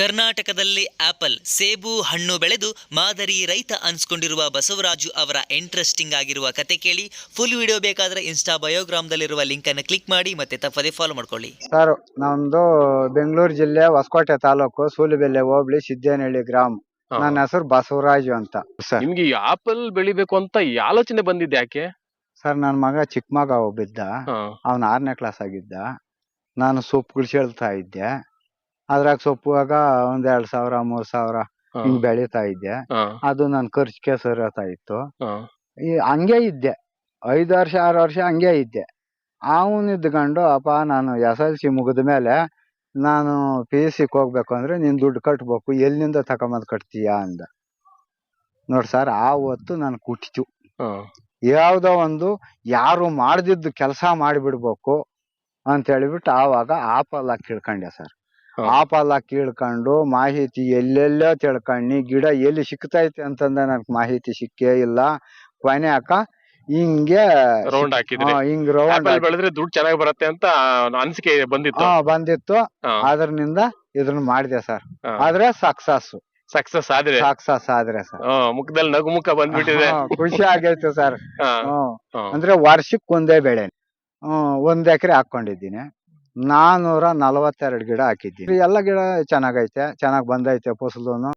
ಕರ್ನಾಟಕದಲ್ಲಿ ಆಪಲ್ ಸೇಬು ಹಣ್ಣು ಬೆಳೆದು ಮಾದರಿ ರೈತ ಅನ್ಸ್ಕೊಂಡಿರುವ ಬಸವರಾಜು ಅವರ ಇಂಟ್ರೆಸ್ಟಿಂಗ್ ಆಗಿರುವ ಕತೆ ಕೇಳಿ ಫುಲ್ ವಿಡಿಯೋ ಬೇಕಾದ್ರೆ ಇನ್ಸ್ಟಾ ಬಯೋಗ್ರಾಮ್ದಲ್ಲಿರುವ ಲಿಂಕ್ ಅನ್ನು ಕ್ಲಿಕ್ ಮಾಡಿ ಮತ್ತೆ ತಪ್ಪದೆ ಫಾಲೋ ಮಾಡ್ಕೊಳ್ಳಿ. ಸರ್ ನಮ್ದು ಬೆಂಗಳೂರು ಜಿಲ್ಲೆ ಹೊಸಕೋಟೆ ತಾಲೂಕು ಸೂಲಿಬೆಲೆ ಹೋಬಳಿ ಸಿದ್ದೇನಹಳ್ಳಿ ಗ್ರಾಮ. ನನ್ನ ಹೆಸರು ಬಸವರಾಜು ಅಂತ. ಸರ್. ನಿಮ್ಗೆ ಈ ಆಪಲ್ ಬೆಳಿಬೇಕು ಅಂತ ಈ ಆಲೋಚನೆ ಬಂದಿದ್ದೆ ಯಾಕೆ? ಸರ್ ನನ್ನ ಮಗ ಚಿಕ್ಕ ಮಗ ಒಬ್ಬಿದ್ದ ಹಾ, ಅವನ ಆರನೇ ಕ್ಲಾಸ್ ಆಗಿದ್ದ. ನಾನು ಸೊಪ್ಪುಗಳು ಹೇಳ್ತಾ ಇದ್ದೆ. ಅದ್ರಾಗ ಸೊಪ್ಪುವಾಗ ಒಂದ್ ಎರಡ್ ಸಾವಿರ ಮೂರ್ ಸಾವಿರ ಹಿಂಗ್ ಬೆಳೀತಾ ಇದ್ದೆ. ಅದು ನನ್ ಖರ್ಚಿಗೆ ಸರಿತಾ ಇತ್ತು. ಈ ಹಂಗೆ ಇದ್ದೆ. ಐದ್ ವರ್ಷ ಆರು ವರ್ಷ ಹಂಗೆ ಇದ್ದೆ. ಅವನು ಇದ್ಕೊಂಡು ಅಪ್ಪ ನಾನು ಎಸ್ ಎಲ್ ಸಿ ಮುಗಿದ ಮೇಲೆ ನಾನು ಪಿ ಎಸ್ ಸಿಗೆ ಹೋಗ್ಬೇಕು ಅಂದ್ರೆ ನೀನ್ ದುಡ್ಡು ಕಟ್ಬೇಕು. ಎಲ್ಲಿಂದ ತಕೊಂಬಂದ್ ಕಟ್ತೀಯಾ ಅಂದ. ನೋಡ್ ಸರ್ ಆ ಹೊತ್ತು ನಾನು ಕುಟ್ಟಿತು ಹಾ, ಯಾವ್ದೋ ಒಂದು ಯಾರು ಮಾಡ್ದಿದ್ದು ಕೆಲಸ ಮಾಡಿಬಿಡ್ಬೇಕು ಅಂತ ಹೇಳಿಬಿಟ್ಟು ಆವಾಗ ಆಪಲ್ ಹಾಕಿ ಕಿಳ್ಕೊಂಡೆ ಸರ್. ಹಾ. ಪಾಲ ಕೀಳ್ಕೊಂಡು ಮಾಹಿತಿ ಎಲ್ಲೆಲ್ಲೋ ತಿಳ್ಕೊಂಡು ಗಿಡ ಎಲ್ಲಿ ಸಿಕ್ತೈತೆ? ಅಂತಂದ ನನಗೆ ಮಾಹಿತಿ ಸಿಕ್ಕೇ ಇಲ್ಲ. ಕೊನೆ ಅಕ್ಕ ಹಿಂಗೆ ರೌಂಡ್ ಹಾಕಿದ್ರಿ. ಹಿಂಗ್ ರೌಂಡ್ ಬೆಳೆದ್ರೆ ದುಡ್ಡು ಚೆನ್ನಾಗಿ ಬರುತ್ತೆ ಅಂತ ಅನಿಸಿಕೆ ಬಂದಿತ್ತು. ಹಾ ಬಂದಿತ್ತು. ಅದ್ರಿಂದ ಇದನ್ನ ಮಾಡಿದೆ ಸರ್. ಆದ್ರೆ ಸಕ್ಸಸ್ ಸಕ್ಸಸ್ ಆದ್ರೆ? ಸಕ್ಸಸ್ ಆದ್ರೆ ಸರ್. ಮುಖದಲ್ಲಿ ನಗು ಮುಖ ಬಂದ್ಬಿಟ್ಟಿದೆ. ಖುಷಿ ಆಗೈತೆ ಸರ್. ಅಂದ್ರೆ ವರ್ಷಕ್ಕೆ ಒಂದೇ ಬೆಳೆ. ಹ್ಮ್ ಒಂದ್ ಎಕರೆ ಹಾಕೊಂಡಿದ್ದೀನಿ ನಾನೂರ ನಲವತ್ತೆರಡು ಗಿಡ ಹಾಕಿದ್ದೀನಿ. ಎಲ್ಲ ಗಿಡ ಚೆನ್ನಾಗೈತೆ ಚೆನ್ನಾಗ್ ಬಂದೈತೆ ಫಸಲುನು.